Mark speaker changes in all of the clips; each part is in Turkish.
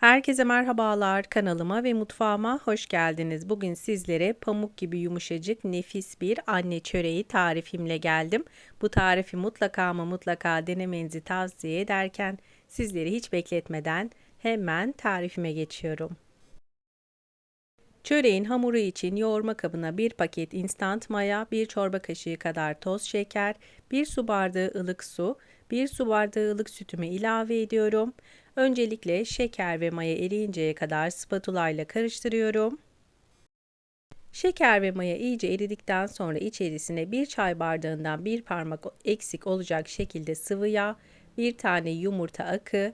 Speaker 1: Herkese merhabalar. Kanalıma ve mutfağıma hoş geldiniz. Bugün sizlere pamuk gibi yumuşacık nefis bir anne çöreği tarifimle geldim. Bu tarifi mutlaka ama mutlaka denemenizi tavsiye ederken sizleri hiç bekletmeden hemen tarifime geçiyorum. Çöreğin hamuru için yoğurma kabına bir paket instant maya, bir çorba kaşığı kadar toz şeker, bir su bardağı ılık su, bir su bardağı ılık sütümü ilave ediyorum. Öncelikle şeker ve maya eriyinceye kadar spatula ile karıştırıyorum. Şeker ve maya iyice eridikten sonra içerisine bir çay bardağından bir parmak eksik olacak şekilde sıvı yağ, bir tane yumurta akı,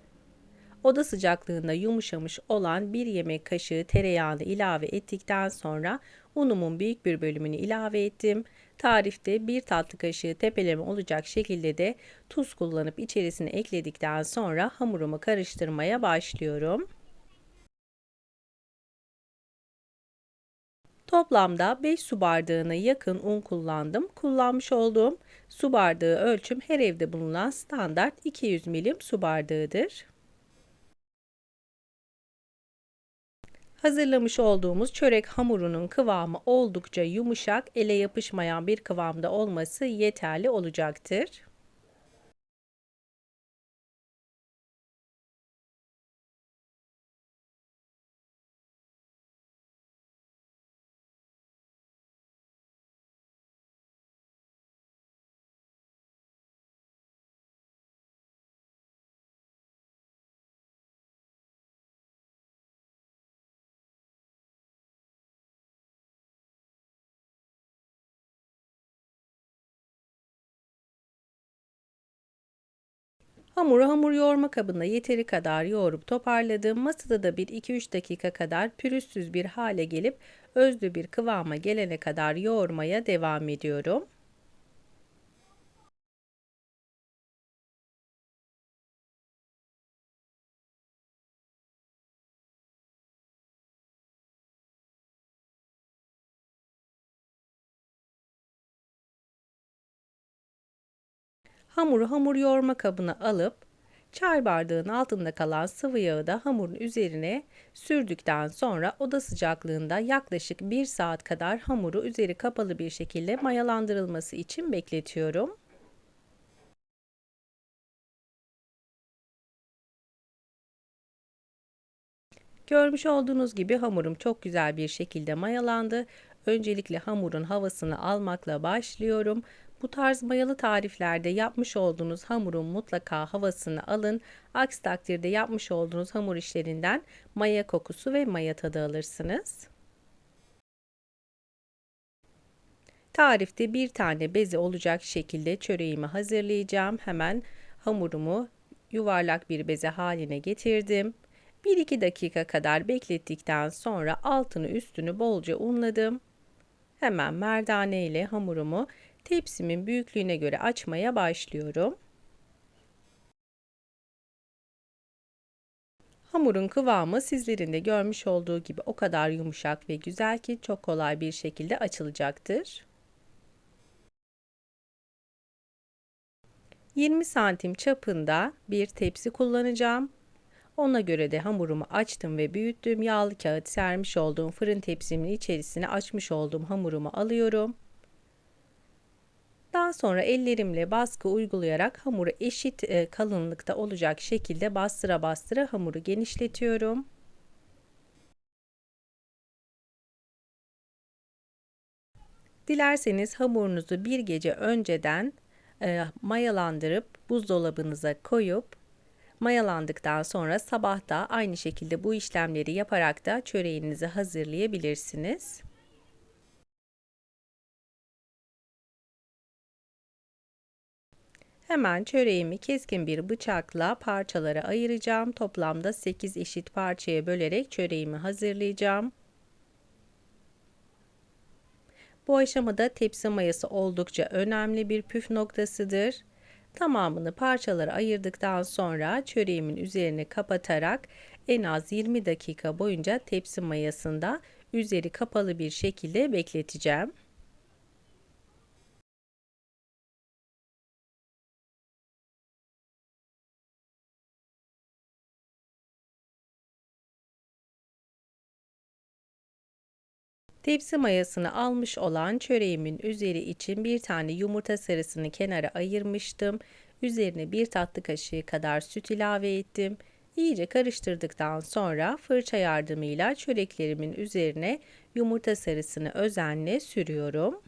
Speaker 1: Oda sıcaklığında yumuşamış olan bir yemek kaşığı tereyağını ilave ettikten sonra unumun büyük bir bölümünü ilave ettim. Tarifte bir tatlı kaşığı tepeleme olacak şekilde de tuz kullanıp içerisine ekledikten sonra hamurumu karıştırmaya başlıyorum. Toplamda 5 su bardağına yakın un kullandım. Kullanmış olduğum su bardağı ölçüm her evde bulunan standart 200 milim su bardağıdır. Hazırlamış olduğumuz çörek hamurunun kıvamı oldukça yumuşak, ele yapışmayan bir kıvamda olması yeterli olacaktır. Hamuru hamur yoğurma kabında yeteri kadar yoğurup toparladım. Masada da bir 2-3 dakika kadar pürüzsüz bir hale gelip özlü bir kıvama gelene kadar yoğurmaya devam ediyorum. Hamuru hamur yoğurma kabına alıp çay bardağının altında kalan sıvı yağı da hamurun üzerine sürdükten sonra oda sıcaklığında yaklaşık 1 saat kadar hamuru üzeri kapalı bir şekilde mayalandırılması için bekletiyorum. Görmüş olduğunuz gibi hamurum çok güzel bir şekilde mayalandı. Öncelikle hamurun havasını almakla başlıyorum. Bu tarz mayalı tariflerde yapmış olduğunuz hamurun mutlaka havasını alın. Aksi takdirde yapmış olduğunuz hamur işlerinden maya kokusu ve maya tadı alırsınız. Tarifte bir tane bezi olacak şekilde çöreğimi hazırlayacağım. Hemen hamurumu yuvarlak bir beze haline getirdim. 1-2 dakika kadar beklettikten sonra altını üstünü bolca unladım. Hemen merdane ile hamurumu tepsimin büyüklüğüne göre açmaya başlıyorum. Hamurun kıvamı sizlerin de görmüş olduğu gibi o kadar yumuşak ve güzel ki çok kolay bir şekilde açılacaktır. 20 santim çapında bir tepsi kullanacağım. Ona göre de hamurumu açtım ve büyüttüm. Yağlı kağıt sermiş olduğum fırın tepsimin içerisine açmış olduğum hamurumu alıyorum. Daha sonra ellerimle baskı uygulayarak hamuru eşit e, kalınlıkta olacak şekilde bastıra bastıra hamuru genişletiyorum. Dilerseniz hamurunuzu bir gece önceden e, mayalandırıp buzdolabınıza koyup Mayalandıktan sonra sabah da aynı şekilde bu işlemleri yaparak da çöreğinizi hazırlayabilirsiniz. Hemen çöreğimi keskin bir bıçakla parçalara ayıracağım. Toplamda 8 eşit parçaya bölerek çöreğimi hazırlayacağım. Bu aşamada tepsi mayası oldukça önemli bir püf noktasıdır. Tamamını parçalara ayırdıktan sonra çöreğimin üzerine kapatarak en az 20 dakika boyunca tepsi mayasında üzeri kapalı bir şekilde bekleteceğim. Tepsi mayasını almış olan çöreğimin üzeri için bir tane yumurta sarısını kenara ayırmıştım. Üzerine bir tatlı kaşığı kadar süt ilave ettim. İyice karıştırdıktan sonra fırça yardımıyla çöreklerimin üzerine yumurta sarısını özenle sürüyorum.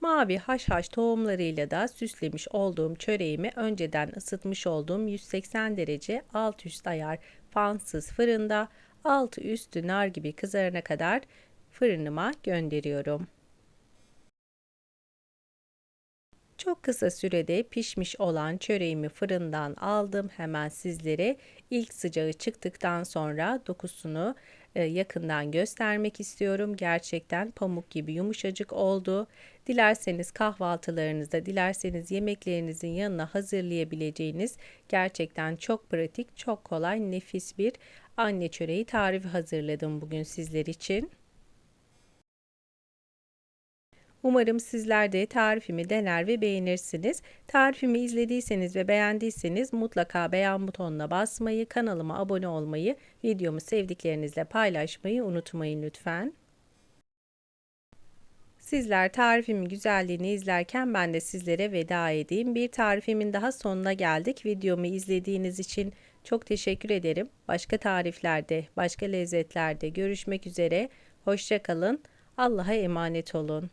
Speaker 1: Mavi haşhaş tohumlarıyla da süslemiş olduğum çöreğimi önceden ısıtmış olduğum 180 derece alt üst ayar fansız fırında altı üstü nar gibi kızarana kadar fırınıma gönderiyorum. Çok kısa sürede pişmiş olan çöreğimi fırından aldım. Hemen sizlere ilk sıcağı çıktıktan sonra dokusunu e, yakından göstermek istiyorum. Gerçekten pamuk gibi yumuşacık oldu. Dilerseniz kahvaltılarınızda, dilerseniz yemeklerinizin yanına hazırlayabileceğiniz gerçekten çok pratik, çok kolay, nefis bir anne çöreği tarifi hazırladım bugün sizler için. Umarım sizler de tarifimi dener ve beğenirsiniz. Tarifimi izlediyseniz ve beğendiyseniz mutlaka beğen butonuna basmayı, kanalıma abone olmayı, videomu sevdiklerinizle paylaşmayı unutmayın lütfen. Sizler tarifimin güzelliğini izlerken ben de sizlere veda edeyim. Bir tarifimin daha sonuna geldik. Videomu izlediğiniz için çok teşekkür ederim. Başka tariflerde, başka lezzetlerde görüşmek üzere. Hoşçakalın. Allah'a emanet olun.